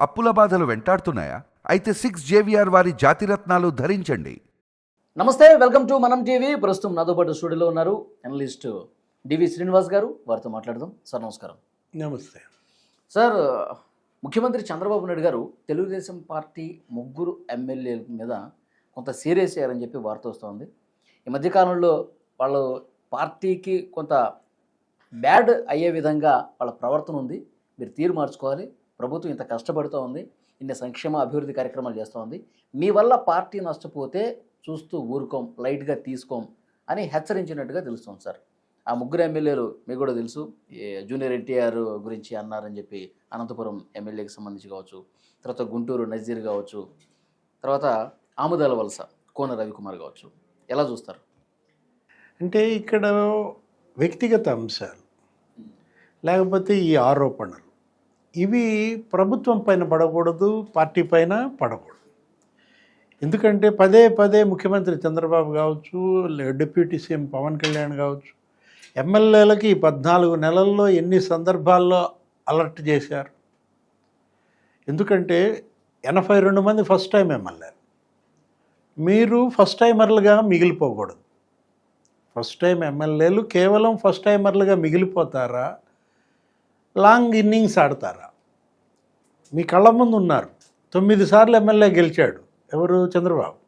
అప్పుల బాధలు వెంటాడుతున్నాయా? అయితే సిక్స్ జేవిఆర్ వారి జాతిరత్నాలు ధరించండి. నమస్తే వెల్కమ్ టు మనం టీవీ. ప్రస్తుతం నాతో పాటు స్టూడియోలో ఉన్నారు అనలిస్ట్ డివి శ్రీనివాస్ గారు. వారితో మాట్లాడదాం. సార్ నమస్కారం. నమస్తే. సార్ ముఖ్యమంత్రి చంద్రబాబు నాయుడు గారు తెలుగుదేశం పార్టీ ముగ్గురు ఎమ్మెల్యేల మీద కొంత సీరియస్ అయ్యారని చెప్పి వార్త వస్తుంది. ఈ మధ్యకాలంలో వాళ్ళు పార్టీకి కొంత బ్యాడ్ అయ్యే విధంగా వాళ్ళ ప్రవర్తన ఉంది. మీరు తీరు మార్చుకోవాలి. ప్రభుత్వం ఇంత కష్టపడుతూ ఉంది ఇన్ని సంక్షేమ అభివృద్ధి కార్యక్రమాలు చేస్తూ ఉంది. మీ వల్ల పార్టీ నష్టపోతే చూస్తూ ఊరుకోం లైట్గా తీసుకోం అని హెచ్చరించినట్టుగా తెలుస్తుంది సార్. ఆ ముగ్గురు ఎమ్మెల్యేలు మీకు కూడా తెలుసు జూనియర్ ఎన్టీఆర్ గురించి అన్నారని చెప్పి అనంతపురం ఎమ్మెల్యేకి సంబంధించి కావచ్చు తర్వాత గుంటూరు నజీర్ కావచ్చు తర్వాత ఆముదాల వలస కోన రవికుమార్ కావచ్చు. ఎలా చూస్తారు? అంటే ఇక్కడ వ్యక్తిగత అంశాలు లేకపోతే ఈ ఆరోపణలు. ఇవి ప్రభుత్వం పైన పడకూడదు పార్టీ పైన పడకూడదు. ఎందుకంటే పదే పదే ముఖ్యమంత్రి చంద్రబాబు కావచ్చు డిప్యూటీ సీఎం పవన్ కళ్యాణ్ కావచ్చు ఎమ్మెల్యేలకి ఈ పద్నాలుగు నెలల్లో ఎన్ని సందర్భాల్లో అలర్ట్ చేశారు. ఎందుకంటే ఎనభై రెండు మంది ఫస్ట్ టైం ఎమ్మెల్యే. మీరు ఫస్ట్ టైమర్లుగా మిగిలిపోకూడదు. ఫస్ట్ టైం ఎమ్మెల్యేలు కేవలం ఫస్ట్ టైమర్లుగా మిగిలిపోతారా? లాంగ్ ఇన్నింగ్స్ ఆడతారా? మీ కళ్ళ ముందు ఉన్నారు. తొమ్మిది సార్లు ఎమ్మెల్యే గెలిచాడు. ఎవరు? చంద్రబాబు.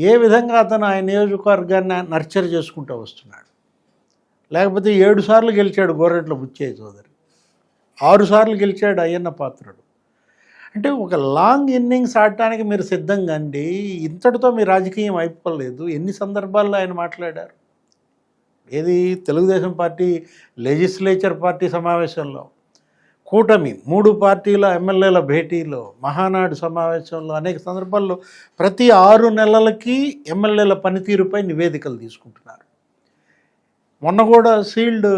ఏ విధంగా అతను ఆయన నియోజకవర్గాన్ని నర్చర్ చేసుకుంటూ వస్తున్నాడు? లేకపోతే ఏడు సార్లు గెలిచాడు గోరెట్ల బుచ్చయ్య చౌదరి ఆరు సార్లు గెలిచాడు అయ్యన్న పాత్రుడు. అంటే ఒక లాంగ్ ఇన్నింగ్స్ ఆడటానికి మీరు సిద్ధంగా అండి. ఇంతటితో మీ రాజకీయం అయిపోలేదు. ఎన్ని సందర్భాల్లో ఆయన మాట్లాడారు? ఏది తెలుగుదేశం పార్టీ లెజిస్లేచర్ పార్టీ సమావేశంలో కూటమి మూడు పార్టీల ఎమ్మెల్యేల భేటీలో మహానాడు సమావేశంలో అనేక సందర్భాల్లో ప్రతి ఆరు నెలలకి ఎమ్మెల్యేల పనితీరుపై నివేదికలు తీసుకుంటున్నారు. మొన్న కూడా సీల్డ్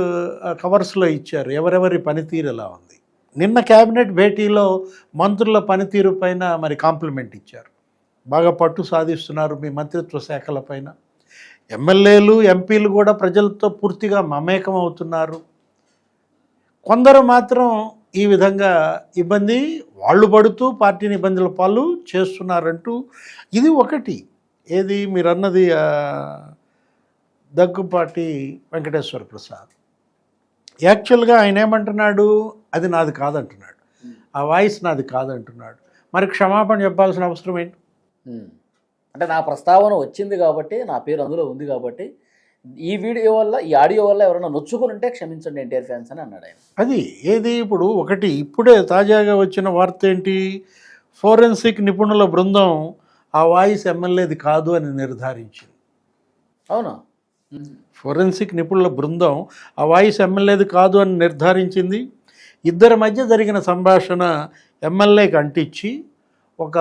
కవర్స్లో ఇచ్చారు ఎవరెవరి పనితీరు ఎలా ఉంది. నిన్న కేబినెట్ భేటీలో మంత్రుల పనితీరు పైన మరి కాంప్లిమెంట్ ఇచ్చారు. బాగా పట్టు సాధిస్తున్నారు మీ మంత్రిత్వ శాఖల పైన. ఎమ్మెల్యేలు ఎంపీలు కూడా ప్రజలతో పూర్తిగా మమేకం అవుతున్నారు. కొందరు మాత్రం ఈ విధంగా ఇబ్బంది వాళ్ళు పడుతూ పార్టీని ఇబ్బందుల పాలు చేస్తున్నారంటూ ఇది ఒకటి. ఏది? మీరు అన్నది దగ్గుపాటి వెంకటేశ్వర ప్రసాద్. యాక్చువల్గా ఆయన ఏమంటున్నాడు అది నాది కాదంటున్నాడు. ఆ వాయిస్ నాది కాదంటున్నాడు. మరి క్షమాపణ చెప్పాల్సిన అవసరం ఏంటి. అంటే నా ప్రస్తావన వచ్చింది కాబట్టి నా పేరు అందులో ఉంది కాబట్టి ఈ వీడియో వల్ల ఈ ఆడియో వల్ల ఎవరైనా నొచ్చుకుని ఉంటే క్షమించండి ఎన్టీఆర్ ఫ్యాన్స్ అని అన్నాడు ఆయన. అది ఏది ఇప్పుడు ఒకటి ఇప్పుడే తాజాగా వచ్చిన వార్త ఏంటి? ఫోరెన్సిక్ నిపుణుల బృందం ఆ వాయిస్ ఎమ్మెల్యేది కాదు అని నిర్ధారించింది. అవునా. ఫోరెన్సిక్ నిపుణుల బృందం ఆ వాయిస్ ఎమ్మెల్యేది కాదు అని నిర్ధారించింది. ఇద్దరి మధ్య జరిగిన సంభాషణ ఎమ్మెల్యేకి అంటించి ఒక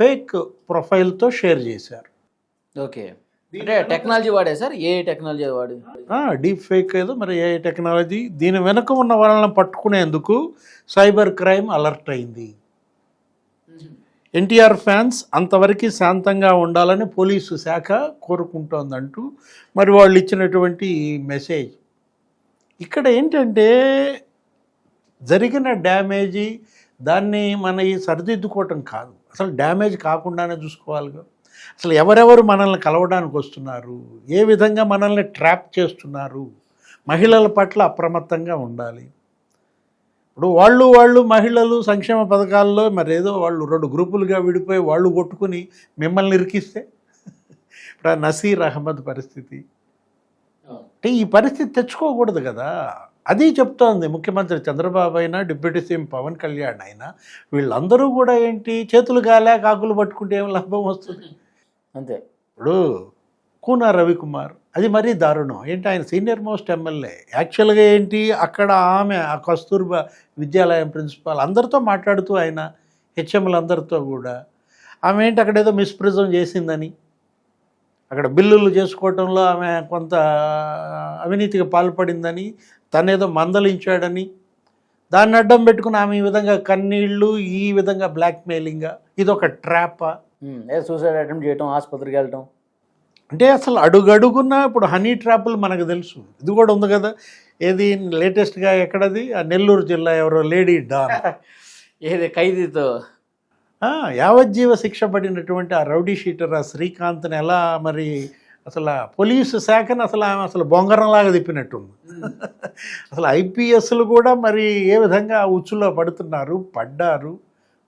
ఫేక్ ప్రొఫైల్తో షేర్ చేశారు. ఓకే. అంటే టెక్నాలజీ వాడే సార్? ఏ టెక్నాలజీ వాడి? డీప్ ఫేక్ ఏదో మరి ఏ టెక్నాలజీ? దీని వెనుక ఉన్న వాళ్ళని పట్టుకునేందుకు సైబర్ క్రైమ్ అలర్ట్ అయింది. ఎన్టీఆర్ ఫ్యాన్స్ అంతవరకు శాంతంగా ఉండాలని పోలీసు శాఖ కోరుకుంటోందంటూ మరి వాళ్ళు ఇచ్చినటువంటి మెసేజ్. ఇక్కడ ఏంటంటే జరిగిన డ్యామేజీ దాన్ని మన ఈ సరిదిద్దుకోవటం కాదు. అసలు డ్యామేజ్ కాకుండానే చూసుకోవాలిగా. అసలు ఎవరెవరు మనల్ని కలవడానికి వస్తున్నారు? ఏ విధంగా మనల్ని ట్రాప్ చేస్తున్నారు? మహిళల పట్ల అప్రమత్తంగా ఉండాలి. ఇప్పుడు వాళ్ళు వాళ్ళు మహిళలు సంక్షేమ పథకాల్లో మరి ఏదో వాళ్ళు రెండు గ్రూపులుగా విడిపోయి వాళ్ళు కొట్టుకుని మిమ్మల్ని ఇరికిస్తే? ఇప్పుడు ఆ నసీర్ అహ్మద్ పరిస్థితి. అంటే ఈ పరిస్థితి తెచ్చుకోకూడదు కదా. అది చెప్తోంది ముఖ్యమంత్రి చంద్రబాబు అయినా డిప్యూటీ సీఎం పవన్ కళ్యాణ్ అయినా వీళ్ళందరూ కూడా ఏంటి చేతులు గాలే కాకులు పట్టుకుంటే ఏం లాభం వస్తుంది? అంతే. ఇప్పుడు కూన రవికుమార్ అది మరీ దారుణం. ఏంటి ఆయన సీనియర్ మోస్ట్ ఎమ్మెల్యే. యాక్చువల్గా ఏంటి అక్కడ ఆమె ఆ కస్తూర్బా విద్యాలయం ప్రిన్సిపాల్ అందరితో మాట్లాడుతూ ఆయన హెచ్ఎంలు అందరితో కూడా. ఆమె ఏంటి అక్కడ ఏదో మిస్ప్రిజం చేసిందని. అక్కడ బిల్లులు చేసుకోవటంలో ఆమె కొంత అవినీతికి పాల్పడిందని తనేదో మందలించాడని దాన్ని అడ్డం పెట్టుకుని ఆమె ఈ విధంగా కన్నీళ్ళు ఈ విధంగా బ్లాక్మెయిలింగా ఇది ఒక ట్రాపా సూసైడ్ అటెంప్ట్ చేయటం ఆసుపత్రికి వెళ్ళటం? అంటే అసలు అడుగడుగున్నా ఇప్పుడు హనీ ట్రాపులు మనకు తెలుసు. ఇది కూడా ఉంది కదా. ఏది లేటెస్ట్గా ఎక్కడది? ఆ నెల్లూరు జిల్లా ఎవరో లేడీ డాన్. ఏది ఖైదీతో? యావజ్జీవ శిక్ష పడినటువంటి ఆ రౌడీ షీటర్ ఆ శ్రీకాంత్ని ఎలా మరి అసలు పోలీసు శాఖను అసలు ఆమె అసలు బొంగరంలాగా తిప్పినట్టుంది. అసలు ఐపీఎస్లు కూడా మరి ఏ విధంగా ఆ ఉచ్చులో పడుతున్నారు పడ్డారు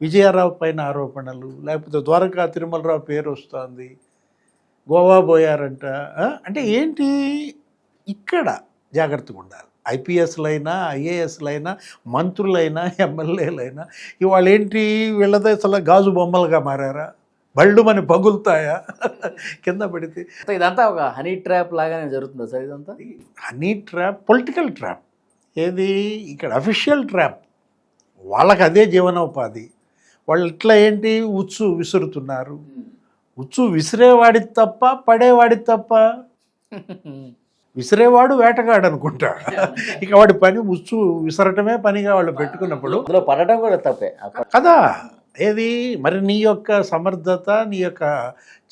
విజయారావు పైన ఆరోపణలు లేకపోతే ద్వారకా తిరుమలరావు పేరు వస్తుంది గోవా పోయారంట అంటే ఏంటి? ఇక్కడ జాగ్రత్తగా ఉండాలి. ఐపీఎస్లైనా ఐఏఎస్లైనా మంత్రులైనా ఎమ్మెల్యేలైనా ఇవాళ ఏంటి వీళ్ళదే అసలు గాజు బొమ్మలుగా మారారా? బళ్ళు మన పగులుతాయా? కింద పడితే. ఇదంతా ఒక హనీ ట్రాప్ లాగానే జరుగుతుందా సార్ ఇదంతా? Honey trap political trap. ఏది? ఇక్కడ అఫీషియల్ ట్రాప్. వాళ్ళకి అదే జీవనోపాధి. వాళ్ళు ఇట్లా ఏంటి? ఉచ్చు విసురుతున్నారు. ఉచ్చు విసిరేవాడిది తప్ప పడేవాడిది తప్ప. విసిరేవాడు వేటగాడు అనుకుంటా ఇక వాడి పని ఉచ్చు విసరటమే పనిగా వాళ్ళు పెట్టుకున్నప్పుడు. అందులో పడటం కూడా తప్పే. కదా ఏది? మరి నీ యొక్క సమర్థత నీ యొక్క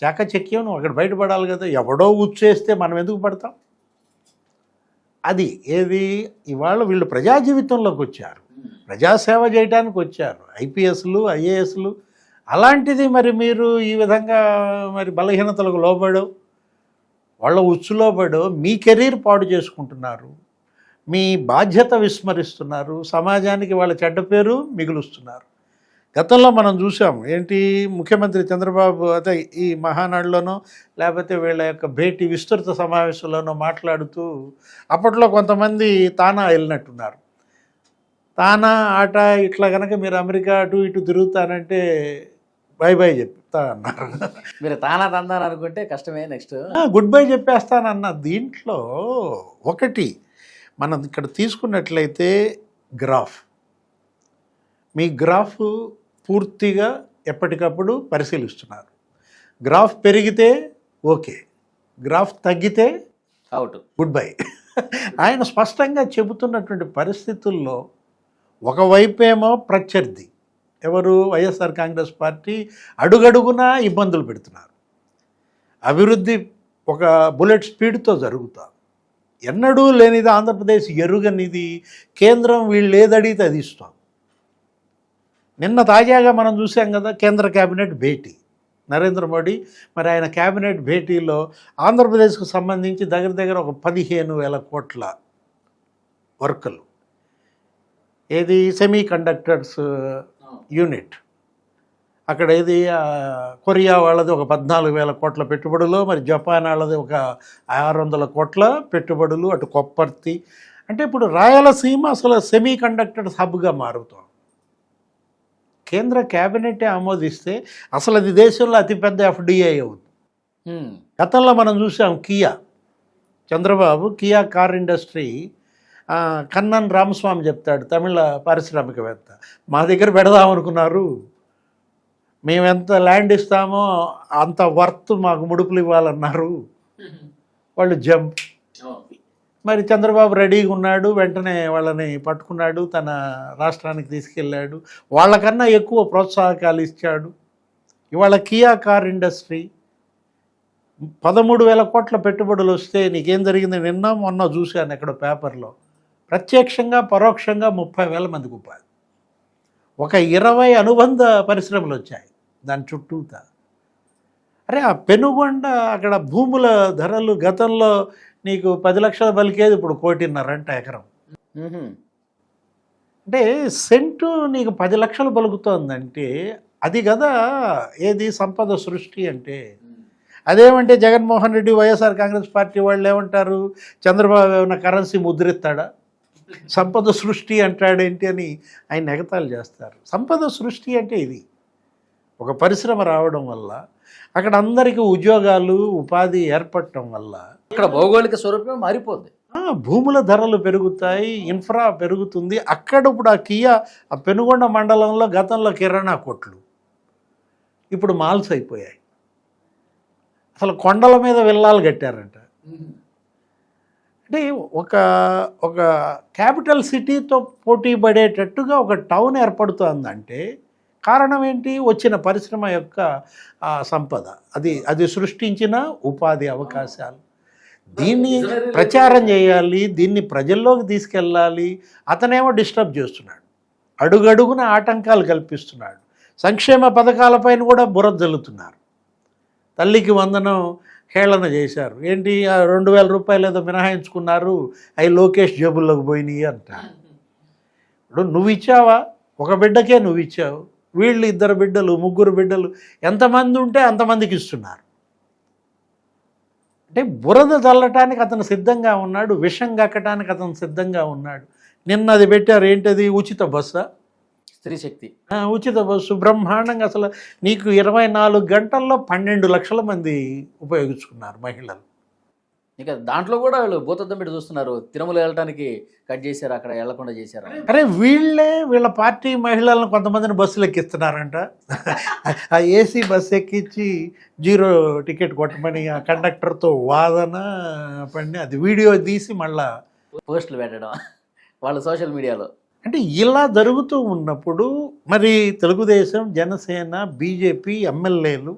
చాకచక్యం నువ్వు అక్కడ బయటపడాలి కదా ఎవడో ఉచ్చేస్తే మనం ఎందుకు పడతాం? అది ఏది? ఇవాళ వీళ్ళు ప్రజా జీవితంలోకి వచ్చారు ప్రజాసేవ చేయడానికి వచ్చారు. ఐపీఎస్లు ఐఏఎస్లు. అలాంటిది మరి మీరు ఈ విధంగా మరి బలహీనతలకు లోబడో వాళ్ళ ఉచ్చులో పడో మీ కెరీర్ పాడు చేసుకుంటున్నారు మీ బాధ్యత విస్మరిస్తున్నారు సమాజానికి వాళ్ళ చెడ్డ పేరు మిగులుస్తున్నారు. గతంలో మనం చూసాం ఏంటి ముఖ్యమంత్రి చంద్రబాబు అదే ఈ మహానాడులోనో లేకపోతే వీళ్ళ యొక్క భేటీ విస్తృత సమావేశంలోనో మాట్లాడుతూ అప్పట్లో కొంతమంది తానా వెళ్ళినట్టున్నారు. తానా ఆట ఇట్లా కనుక మీరు అమెరికా అటు ఇటు తిరుగుతానంటే బై బై చెప్తా అన్నారు. మీరు తానా తందాని అనుకుంటే కష్టమే నెక్స్ట్. గుడ్ బై చెప్పేస్తానన్న దీంట్లో ఒకటి మనం ఇక్కడ తీసుకున్నట్లయితే గ్రాఫ్. మీ గ్రాఫ్ పూర్తిగా ఎప్పటికప్పుడు పరిశీలిస్తున్నారు. గ్రాఫ్ పెరిగితే ఓకే గ్రాఫ్ తగ్గితే అవుట్. Good bye. ఆయన స్పష్టంగా చెబుతున్నటువంటి పరిస్థితుల్లో ఒకవైపేమో ప్రత్యర్థి ఎవరు వైఎస్ఆర్ కాంగ్రెస్ పార్టీ అడుగడుగునా ఇబ్బందులు పెడుతున్నారు. అభివృద్ధి ఒక బుల్లెట్ స్పీడ్తో జరుగుతా. ఎన్నడూ లేనిది ఆంధ్రప్రదేశ్ ఎరుగనిది. కేంద్రం వీళ్ళు ఏదడిగితే అది ఇస్తాం. నిన్న తాజాగా మనం చూసాం కదా కేంద్ర కేబినెట్ భేటీ. నరేంద్ర మోడీ మరి ఆయన కేబినెట్ భేటీలో ఆంధ్రప్రదేశ్కు సంబంధించి దగ్గర దగ్గర ఒక పదిహేను వేల కోట్ల వర్కులు. ఏది? Semi conductors unit. అక్కడ ఏది కొరియా వాళ్ళది ఒక పద్నాలుగు వేల కోట్ల పెట్టుబడులు మరి జపాన్ వాళ్ళది ఒక ఆరు వందల కోట్ల పెట్టుబడులు అటు కొప్పర్తి. అంటే ఇప్పుడు రాయలసీమ అసలు సెమీ కండక్టర్స్ హబ్గా మారుతాం కేంద్ర క్యాబినెటే ఆమోదిస్తే అసలు అది దేశంలో అతిపెద్ద ఎఫ్డిఐ అవుతుంది గతంలో మనం చూసాం Kia. Chandrababu Kia car industry Kannan Ramaswamy చెప్తాడు తమిళ పారిశ్రామికవేత్త. మా దగ్గర పెడదాం అనుకున్నారు మేము ఎంత ల్యాండ్ ఇస్తామో అంత వర్త్ మాకు ముడుపులు ఇవ్వాలన్నారు. వాళ్ళు జంప్. మరి చంద్రబాబు రెడీగా ఉన్నాడు వెంటనే వాళ్ళని పట్టుకున్నాడు తన రాష్ట్రానికి తీసుకెళ్ళాడు. వాళ్ళకన్నా ఎక్కువ ప్రోత్సాహకాలు ఇచ్చాడు. ఇవాళ కియా కార్ ఇండస్ట్రీ పదమూడు వేల కోట్ల పెట్టుబడులు వస్తే నీకేం జరిగింది? నిన్న మొన్న చూశాను ఎక్కడో పేపర్లో. ప్రత్యక్షంగా పరోక్షంగా ముప్పై వేల మందికి ఉపాధి ఒక ఇరవై అనుబంధ పరిశ్రమలు వచ్చాయి. దాని చుట్టూతా. అరే ఆ పెనుగొండ అక్కడ భూముల ధరలు గతంలో నీకు పది లక్షల బలికేది ఇప్పుడు కోటిన్నరంట ఎకరం. అంటే సెంటు నీకు పది లక్షలు పలుకుతోందంటే అది కదా ఏది సంపద సృష్టి అంటే. అదేమంటే జగన్మోహన్ రెడ్డి వైఎస్ఆర్ కాంగ్రెస్ పార్టీ వాళ్ళు ఏమంటారు? చంద్రబాబు ఏమైనా కరెన్సీ ముద్రిస్తాడా? సంపద సృష్టి అంటాడేంటి అని ఆయన ఎగతాళి చేస్తారు. సంపద సృష్టి అంటే ఇది. ఒక పరిశ్రమ రావడం వల్ల అక్కడ అందరికీ ఉద్యోగాలు ఉపాధి ఏర్పడటం వల్ల ఇక్కడ భౌగోళిక స్వరూపం మారిపోద్ది. భూముల ధరలు పెరుగుతాయి ఇన్ఫ్రా పెరుగుతుంది. అక్కడ ఇప్పుడు ఆ కియా ఆ పెనుగొండ మండలంలో గతంలో కిరాణా కొట్లు. ఇప్పుడు మాల్స్ అయిపోయాయి. అసలు కొండల మీద విల్లాలు కట్టారంట. అంటే ఒక ఒక క్యాపిటల్ సిటీతో పోటీ పడేటట్టుగా ఒక టౌన్ ఏర్పడుతుందంటే కారణం ఏంటి? వచ్చిన పరిశ్రమ యొక్క సంపద. అది అది సృష్టించిన ఉపాధి అవకాశాలు. దీన్ని ప్రచారం చేయాలి దీన్ని ప్రజల్లోకి తీసుకెళ్ళాలి. అతనేమో డిస్టర్బ్ చేస్తున్నాడు. అడుగడుగున ఆటంకాలు కల్పిస్తున్నాడు. సంక్షేమ పథకాలపైన కూడా బురద జల్లుతున్నారు. తల్లికి వందనం హేళన చేశారు. ఏంటి? ఆ రెండు వేల రూపాయలు ఏదో మినహాయించుకున్నారు. అవి లోకేష్ జేబుల్లోకి పోయినాయి అంట ఇప్పుడు నువ్వు ఇచ్చావా? ఒక బిడ్డకే నువ్వు ఇచ్చావు. వీళ్ళు ఇద్దరు బిడ్డలు ముగ్గురు బిడ్డలు ఎంతమంది ఉంటే అంతమందికి ఇస్తున్నారు. అంటే బురద చల్లటానికి అతను సిద్ధంగా ఉన్నాడు. విషం గక్కటానికి అతను సిద్ధంగా ఉన్నాడు. నిన్న అది పెట్టారు. ఏంటది? ఉచిత బస్సా? స్త్రీ శక్తి. ఉచిత బస్సు బ్రహ్మాండంగా అసలు నీకు ఇరవై నాలుగు గంటల్లో పన్నెండు లక్షల మంది ఉపయోగించుకున్నారు మహిళలు. ఇక దాంట్లో కూడా వాళ్ళు భూతద్దం పెట్టి చూస్తున్నారు. తిరుమల వెళ్ళడానికి కట్ చేశారు అక్కడ వెళ్ళకుండా చేశారు అరే వీళ్ళే వీళ్ళ పార్టీ మహిళలను కొంతమందిని బస్సులు ఎక్కిస్తున్నారంట. ఆ ఏసీ బస్సు ఎక్కించి జీరో టికెట్ కొట్టమని ఆ కండక్టర్తో వాదన పడి అది వీడియో తీసి మళ్ళా పోస్టులు పెట్టడం వాళ్ళ సోషల్ మీడియాలో. అంటే ఇలా జరుగుతూ ఉన్నప్పుడు మరి తెలుగుదేశం జనసేన బీజేపీ ఎమ్మెల్యేలు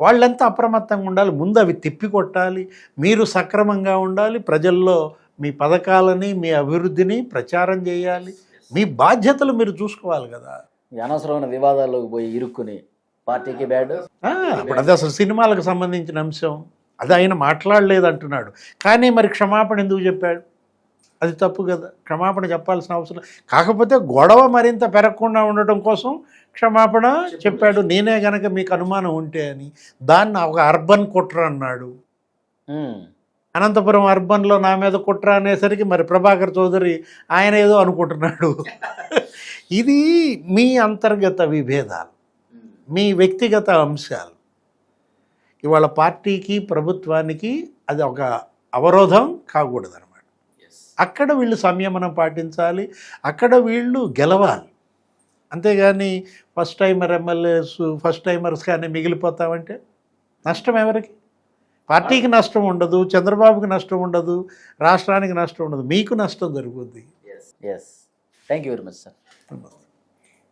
వాళ్ళంతా అప్రమత్తంగా ఉండాలి. ముందు అవి తిప్పికొట్టాలి మీరు సక్రమంగా ఉండాలి. ప్రజల్లో మీ పథకాలని మీ అభివృద్ధిని ప్రచారం చేయాలి. మీ బాధ్యతలు మీరు చూసుకోవాలి కదా. అనవసరమైన వివాదాల్లోకి పోయి ఇరుక్కుని పార్టీకి బ్యాడ్. ఆ, ఇప్పుడు అది అసలు సినిమాలకు సంబంధించిన అంశం. అది ఆయన మాట్లాడలేదు అంటున్నాడు కానీ మరి క్షమాపణ ఎందుకు చెప్పాడు? అది తప్పు కదా. క్షమాపణ చెప్పాల్సిన అవసరం కాకపోతే గొడవ మరింత పెరగకుండా ఉండటం కోసం క్షమాపణ చెప్పాడు. నేనే గనక మీకు అనుమానం ఉంటే అని దాన్ని ఒక అర్బన్ కుట్ర అన్నాడు. అనంతపురం అర్బన్లో నా మీద కుట్ర అనేసరికి మరి ప్రభాకర్ చౌదరి ఆయన ఏదో అనుకుంటున్నాడు. ఇది మీ అంతర్గత విభేదాలు. మీ వ్యక్తిగత అంశాలు. ఇవాళ పార్టీకి ప్రభుత్వానికి అది ఒక అవరోధం కాకూడదు అక్కడ వీళ్ళు సంయమనం పాటించాలి అక్కడ వీళ్ళు గెలవాలి. అంతేగాని first timer MLAs first timers కానీ మిగిలిపోతామంటే నష్టం ఎవరికి? పార్టీకి నష్టం ఉండదు చంద్రబాబుకి నష్టం ఉండదు రాష్ట్రానికి నష్టం ఉండదు. మీకు నష్టం జరుగుద్ది. Yes thank you very much sir